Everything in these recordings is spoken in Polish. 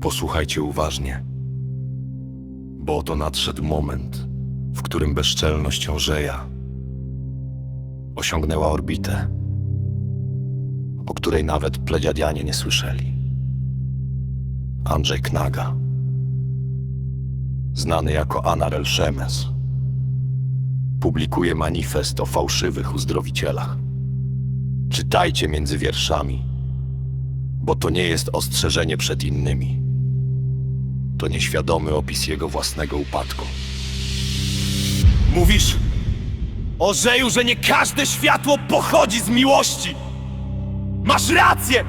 Posłuchajcie uważnie, bo oto nadszedł moment, w którym bezczelność Ążeja osiągnęła orbitę, o której nawet pledziadianie nie słyszeli. Andrzej Knaga, znany jako Anarel Szemes, publikuje manifest o fałszywych uzdrowicielach. Czytajcie między wierszami, bo to nie jest ostrzeżenie przed innymi. To nieświadomy opis jego własnego upadku. Mówisz, Orzeju, że nie każde światło pochodzi z miłości. Masz rację!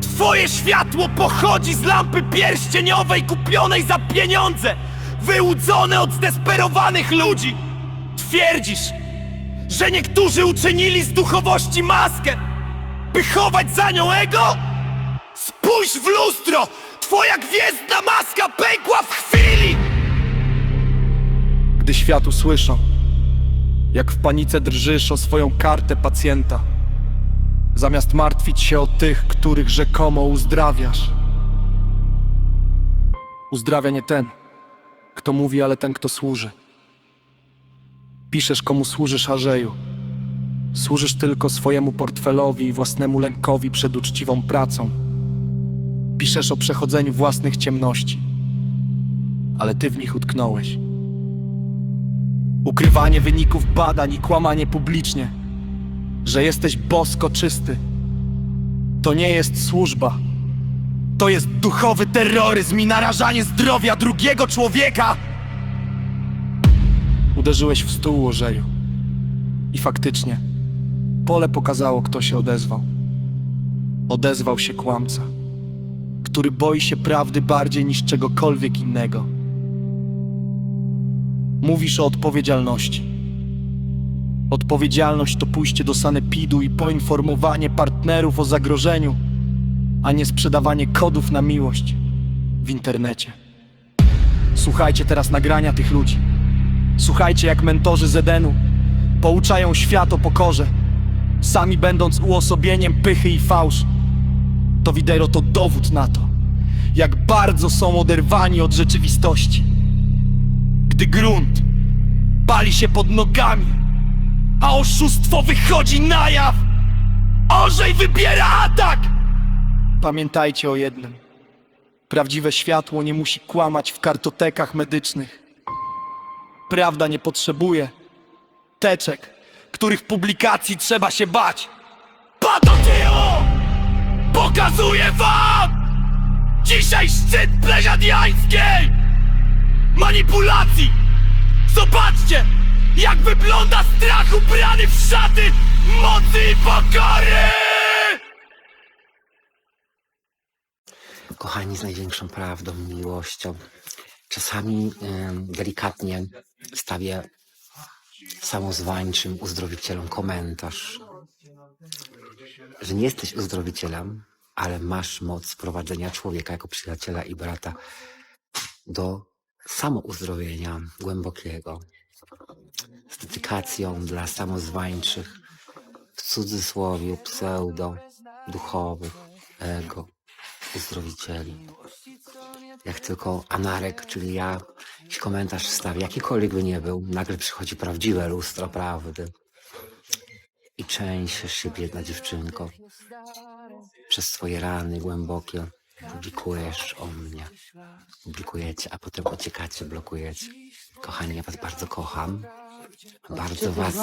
Twoje światło pochodzi z lampy pierścieniowej kupionej za pieniądze, wyłudzone od zdesperowanych ludzi. Twierdzisz, że niektórzy uczynili z duchowości maskę, by chować za nią ego? Spójrz w lustro! Twoja gwiezdna maska pękła w chwili! gdy świat usłyszą, jak w panice drżysz o swoją kartę pacjenta, zamiast martwić się o tych, których rzekomo uzdrawiasz. Uzdrawia nie ten, kto mówi, ale ten, kto służy. Piszesz, komu służysz Arzeju. Służysz tylko swojemu portfelowi i własnemu lękowi przed uczciwą pracą. Piszesz o przechodzeniu własnych ciemności, ale ty w nich utknąłeś. Ukrywanie wyników badań i kłamanie publicznie, że jesteś bosko czysty. To nie jest służba. To jest duchowy terroryzm i narażanie zdrowia drugiego człowieka. Uderzyłeś w stół, Orzeju. I faktycznie, pole pokazało, kto się odezwał. Odezwał się kłamca, który boi się prawdy bardziej niż czegokolwiek innego. Mówisz o odpowiedzialności. Odpowiedzialność to pójście do sanepidu i poinformowanie partnerów o zagrożeniu, a nie sprzedawanie kodów na miłość w internecie. Słuchajcie teraz nagrania tych ludzi. Słuchajcie, jak mentorzy z Edenu pouczają świat o pokorze, sami będąc uosobieniem pychy i fałsz. To wideo to dowód na to, jak bardzo są oderwani od rzeczywistości gdy grunt pali się pod nogami, a oszustwo wychodzi na jaw. Orzej wybiera atak! Pamiętajcie o jednym. Prawdziwe światło nie musi kłamać w kartotekach medycznych. Prawda nie potrzebuje teczek, których publikacji trzeba się bać. Patotio! Pokazuję wam! Dzisiaj szczyt plezjadiańskiej! manipulacji! Zobaczcie, jak wygląda strach ubrany w szaty mocy i pokory! Kochani, z największą prawdą, miłością. Czasami delikatnie stawię samozwańczym uzdrowicielom komentarz, że nie jesteś uzdrowicielem, ale masz moc prowadzenia człowieka jako przyjaciela i brata do samouzdrowienia głębokiego. Z dedykacją dla samozwańczych, w cudzysłowie pseudo, duchowych, ego, uzdrowicieli. Jak tylko Anarek, czyli ja, jakiś komentarz wstawi, jakikolwiek by nie był, nagle przychodzi prawdziwe lustro prawdy. I częścisz się, biedna dziewczynko. Przez swoje rany głębokie publikujesz o mnie. Publikujecie, a potem uciekacie, blokujecie. Kochani, ja was bardzo kocham. Bardzo was,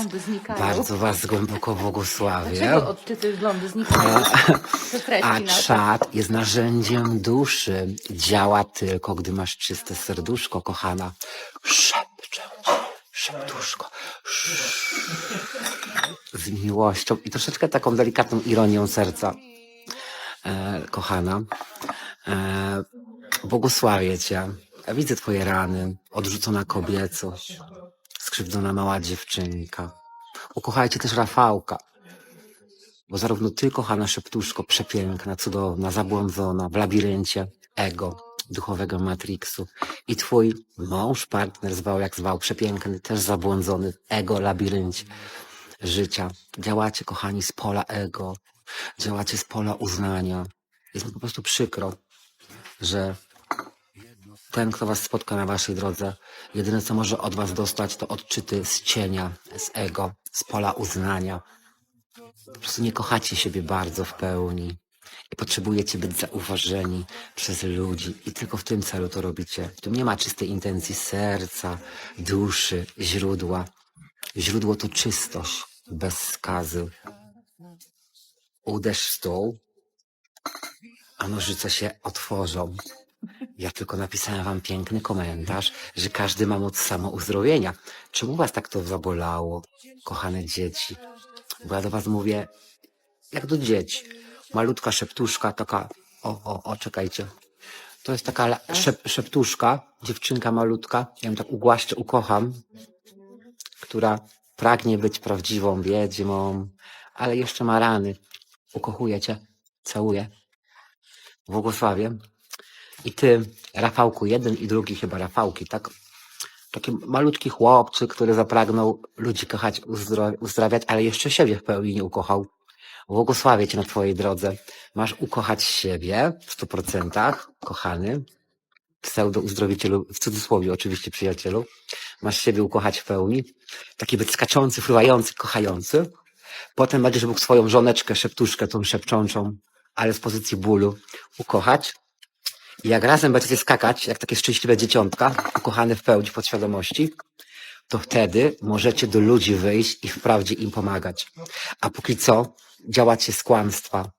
bardzo was głęboko błogosławię. Dlaczego odczyty znikają? Treści A czat jest narzędziem duszy. Działa tylko, gdy masz czyste serduszko, kochana. Szepczę, szeptuszko. Z miłością i troszeczkę taką delikatną ironią serca. E, kochana, e, błogosławię Cię. Ja widzę Twoje rany, odrzucona kobiecość, skrzywdzona mała dziewczynka. Ukochajcie też Rafałka. Bo zarówno ty, kochana szeptuszko, przepiękna, cudowna, zabłądzona w labiryncie ego, duchowego matrixu i twój mąż, partner, zwał jak zwał, przepiękny, też zabłądzony w ego, labiryncie życia. Działacie, kochani, z pola ego, działacie z pola uznania. Jest mi po prostu przykro, że ten, kto was spotka na waszej drodze, jedyne co może od was dostać, to odczyty z cienia, z ego, z pola uznania. Po prostu nie kochacie siebie bardzo w pełni i potrzebujecie być zauważeni przez ludzi i tylko w tym celu to robicie. Tu nie ma czystej intencji serca, duszy, źródła. Źródło to czystość, bez skazy. Uderz w stół, a nożyce się otworzą. Ja tylko napisałem wam piękny komentarz, że każdy ma moc samouzdrowienia. Czemu was tak to zabolało, kochane dzieci? Bo ja do was mówię, jak do dzieci. Malutka szeptuszka, taka, o, o, o, czekajcie. To jest taka szep, szeptuszka, dziewczynka malutka, ja ją tak ugłaszczę, ukocham, która pragnie być prawdziwą wiedźmą, ale jeszcze ma rany. Ukochuję cię, całuję. Błogosławię. I ty, Rafałku, jeden i drugi chyba Rafałki, tak? Taki malutki chłopczyk, który zapragnął ludzi kochać, uzdrawiać, ale jeszcze siebie w pełni nie ukochał. Błogosławię cię na twojej drodze. Masz ukochać siebie w stu procentach, kochany, pseudo uzdrowicielu, w cudzysłowie oczywiście przyjacielu. Masz siebie ukochać w pełni. Taki być skaczący, fruwający, kochający. Potem będziesz mógł swoją żoneczkę, szeptuszkę, tą szepczącą, ale z pozycji bólu, ukochać. I jak razem będziecie skakać, jak takie szczęśliwe dzieciątka, ukochane w pełni podświadomości, to wtedy możecie do ludzi wyjść i wprawdzie im pomagać. A póki co działacie z kłamstwa,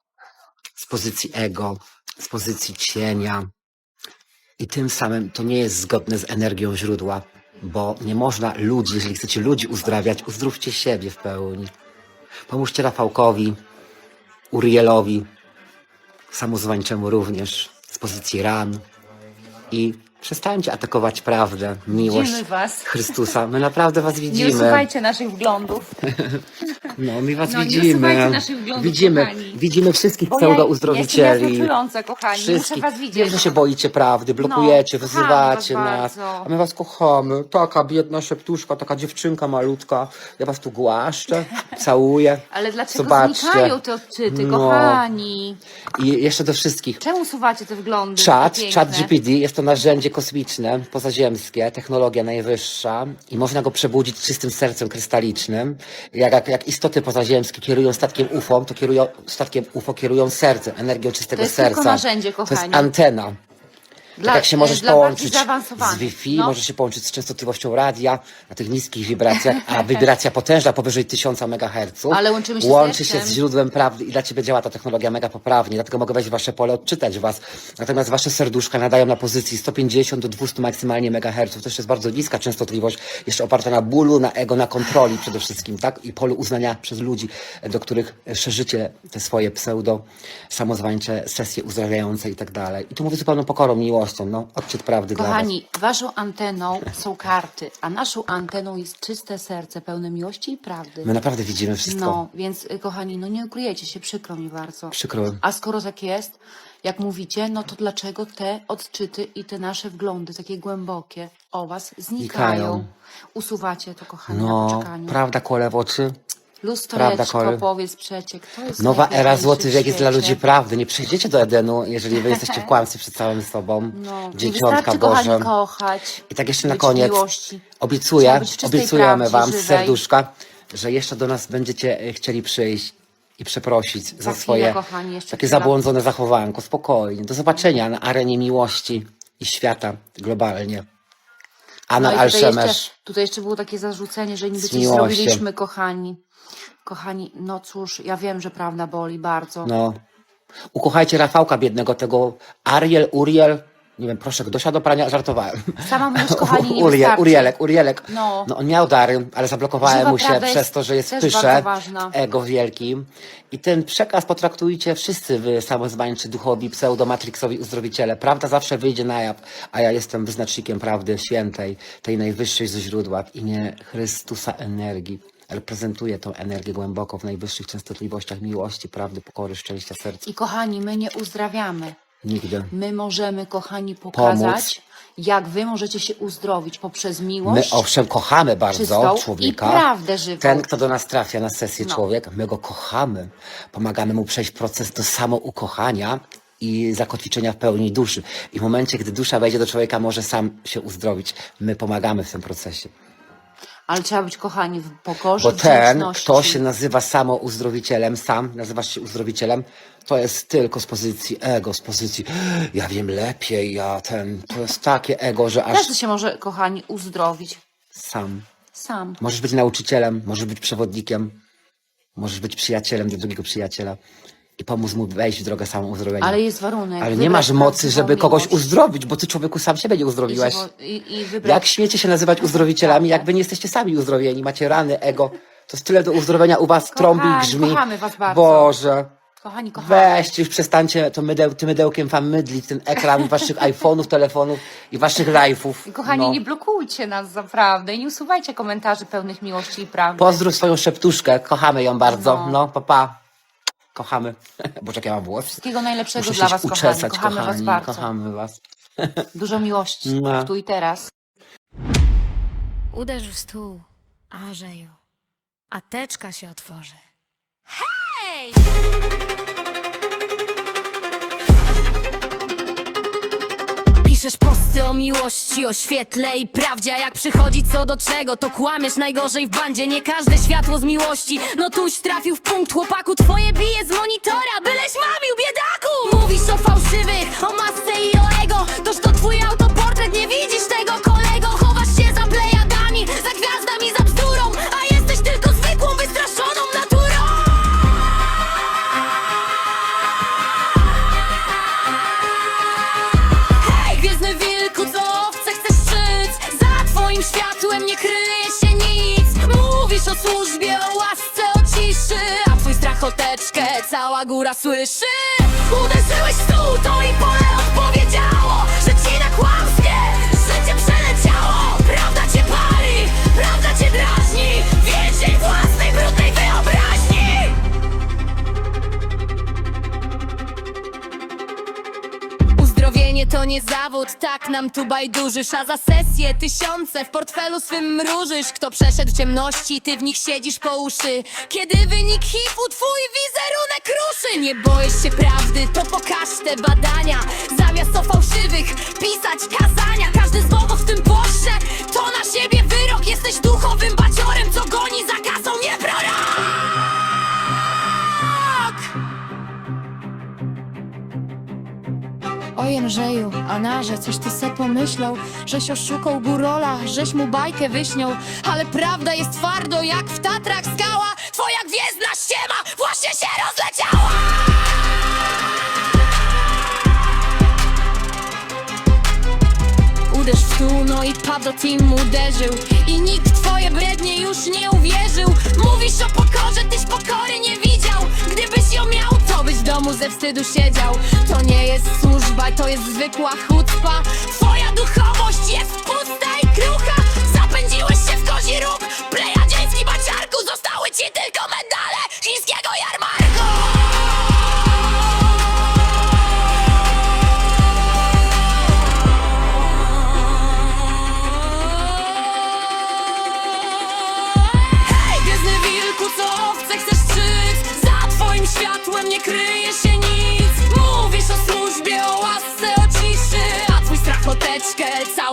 z pozycji ego, z pozycji cienia. I tym samym to nie jest zgodne z energią źródła, bo nie można ludzi, jeżeli chcecie ludzi uzdrawiać, uzdrówcie siebie w pełni. Pomóżcie Rafałkowi, Urielowi, samozwańczemu również, z pozycji ran. I przestańcie atakować prawdę, miłość Widzimy was. Chrystusa. My naprawdę was Nie widzimy. usuwajcie naszych wglądów. No, my was No, nie widzimy. usuwajcie naszych wglądów, widzimy, kochani. widzimy wszystkich Bo ja jestem pseudo-uzdrowicieli. jasno czująca, kochani. Muszę was Wiem, widzieć. że się boicie prawdy, blokujecie, No, wyzywacie kochamy was nas. bardzo. A my was kochamy. Taka biedna szeptuszka, taka dziewczynka malutka. Ja was tu głaszczę, całuję. Ale dlaczego Zobaczcie. znikają te odczyty, No. kochani? I jeszcze do wszystkich. Czemu usuwacie te wglądy? Czat, takie czat piękne? GPD jest to narzędzie kosmiczne, pozaziemskie, technologia najwyższa i można go przebudzić czystym sercem krystalicznym. Jak, jak, jak istoty pozaziemskie kierują statkiem UFO, to kierują statkiem UFO kierują sercem, energią czystego To jest serca. tylko narzędzie, To jest kochani. antena. Dla, tak się możesz e, dla połączyć z Wi-Fi, No. możesz się połączyć z częstotliwością radia na tych niskich wibracjach, a wibracja potężna powyżej 1000 MHz Ale łączymy się z łączy się sercem. z źródłem prawdy i dla ciebie działa ta technologia mega poprawnie, dlatego mogę wejść w wasze pole, odczytać was. Natomiast wasze serduszka nadają na pozycji 150 do 200 maksymalnie MHz. To jest bardzo niska częstotliwość, jeszcze oparta na bólu, na ego, na kontroli przede wszystkim, tak? I polu uznania przez ludzi, do których szerzycie te swoje pseudo samozwańcze sesje uzdrawiające i tak dalej. I tu mówię z zupełną pokorą, miłością, no, odczyt prawdy. Kochani, waszą anteną są karty, a naszą anteną jest czyste serce, pełne miłości i prawdy. My naprawdę widzimy wszystko. No, więc y, kochani, no nie ukryjecie się, przykro mi bardzo. Przykro. A skoro tak jest, jak mówicie, no to dlaczego te odczyty i te nasze wglądy, takie głębokie, o was znikają? Znikają. Usuwacie to, kochani, na No, poczekaniu. prawda kole w oczy? Prawda, Kory? powiedz przecie, kto jest Nowa era, najpiękniejszy złoty w wiek jest dla świecie? ludzi prawdy. Nie przejdziecie do Edenu, jeżeli wy jesteście w kłamstwie przed całym sobą. No, nie Dzieciątka wystarczy, Boże. kochani, kochać. I tak jeszcze na być koniec Miłości. obiecuję, Trzeba być w czystej obiecujemy prawdzie wam z żywej. serduszka, że jeszcze do nas będziecie e, chcieli przyjść i przeprosić za, chwilę, swoje kochani, jeszcze takie chwila. zabłądzone zachowanko. Spokojnie. Do zobaczenia na arenie miłości i świata globalnie. Anna No i tutaj Alszemesz. jeszcze, tutaj jeszcze było takie zarzucenie, że niby Z coś miłością. zrobiliśmy, kochani. Kochani, no cóż, ja wiem, że prawda boli bardzo. No. Ukochajcie Rafałka biednego, tego Ariel, Uriel. Nie wiem, proszę, Dosia do prania, żartowałem. Sama mówisz, kochani, nie Uriel, wystarczy. Urielek, Urielek. No. no on miał dary, ale zablokowałem Żywa mu się prawda przez jest to, że jest też pysze, bardzo ważna. ego wielkim. I ten przekaz potraktujcie wszyscy wy samozwańczy duchowi, pseudomatrixowi uzdrowiciele. Prawda zawsze wyjdzie na jaw, a ja jestem wyznacznikiem prawdy świętej, tej najwyższej ze źródła w imię Chrystusa energii. Reprezentuję tą energię głęboko w najwyższych częstotliwościach miłości, prawdy, pokory, szczęścia, serca. I kochani, my nie uzdrawiamy. Nigdy. My możemy, kochani, pokazać, jak wy możecie się uzdrowić poprzez My miłość. owszem kochamy bardzo czystą człowieka. i prawdę żywą. Ten, kto do nas trafia na sesję No. człowiek, my go kochamy. Pomagamy mu przejść proces do samoukochania i zakotwiczenia w pełni duszy. I w momencie, gdy dusza wejdzie do człowieka, może sam się uzdrowić. My pomagamy w tym procesie. Ale trzeba być, kochani, w pokorze, Bo ten, wdzięczności. kto się nazywa samouzdrowicielem, sam nazywasz się uzdrowicielem, to jest tylko z pozycji ego, z pozycji ja wiem lepiej, ja ten, to jest takie ego, że aż Każdy się może, kochani, uzdrowić. sam. Sam. Możesz być nauczycielem, możesz być przewodnikiem, możesz być przyjacielem dla drugiego przyjaciela i pomóc mu wejść w drogę samouzdrowienia. Ale jest warunek. Ale nie wybrać masz mocy, prawdziwą żeby kogoś miłość. uzdrowić, bo ty człowieku sam siebie nie I, uzdrowiłeś. i, i wybrać Jak śmiecie się nazywać uzdrowicielami, jak wy nie jesteście sami uzdrowieni, macie rany, ego. To jest tyle do uzdrowienia u was trąbi i Kochani, grzmi. kochamy was bardzo. Boże. Kochani, kochani. Weźcie już przestańcie to mydeł, tym mydełkiem wam mydlić ten ekran waszych iPhone'ów, telefonów i waszych live'ów. I Kochani, No. nie blokujcie nas naprawdę i nie usuwajcie komentarzy pełnych miłości i prawdy. Pozdrów swoją szeptuszkę, kochamy ją bardzo. No. No, papa. Pa. Kochamy. Boże, jak ja mam głos. Wszystkiego najlepszego Muszę dla was, kochani. uczesać, Kochamy was kochani. bardzo. Kochamy was. Dużo miłości. No. Tu i teraz. Uderz w stół, Andrzeju, a teczka się otworzy. Hej! Piszesz posty o miłości, o świetle i prawdzie A jak przychodzi co do czego, to kłamiesz najgorzej w bandzie. Nie każde światło z miłości, no tuś trafił w punkt. Chłopaku, twoje bije z monitora, cała góra słyszy. Uderzyłeś nie zawód, tak nam tu bajdurzysz A za sesję tysiące w portfelu swym mrużysz. Kto przeszedł ciemności, ty w nich siedzisz po uszy. Kiedy wynik HIV-u twój wizerunek ruszy. Nie boisz się prawdy, to pokaż te badania. Zamiast o fałszywych pisać kazania Każdy słowo w tym poście to na siebie wyrok Jesteś duchowym baciorem, co goni za kasą, nie Oj Jędrzeju, a narze, coś ty se pomyślał Żeś oszukał górola, żeś mu bajkę wyśniał. Ale prawda jest twardo jak w Tatrach skała Twoja gwiezdna ściema właśnie się rozleciała Uderz stół, no i Pablo Team uderzył. I nikt twoje brednie już nie uwierzył. Mówisz o pokorze, tyś pokory nie widział. Gdybyś ją miał, to byś w domu ze wstydu siedział. To nie jest służba, to jest zwykła chucpa. Twoja duchowość jest pusta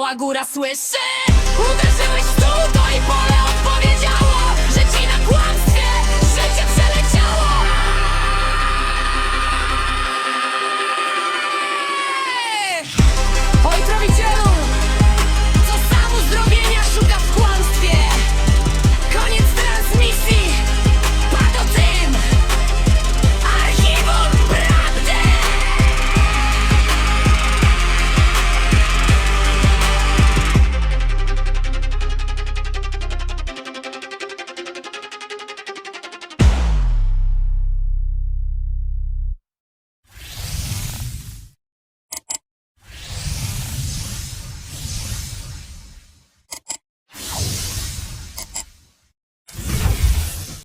cała góra słyszy. Uderzyłeś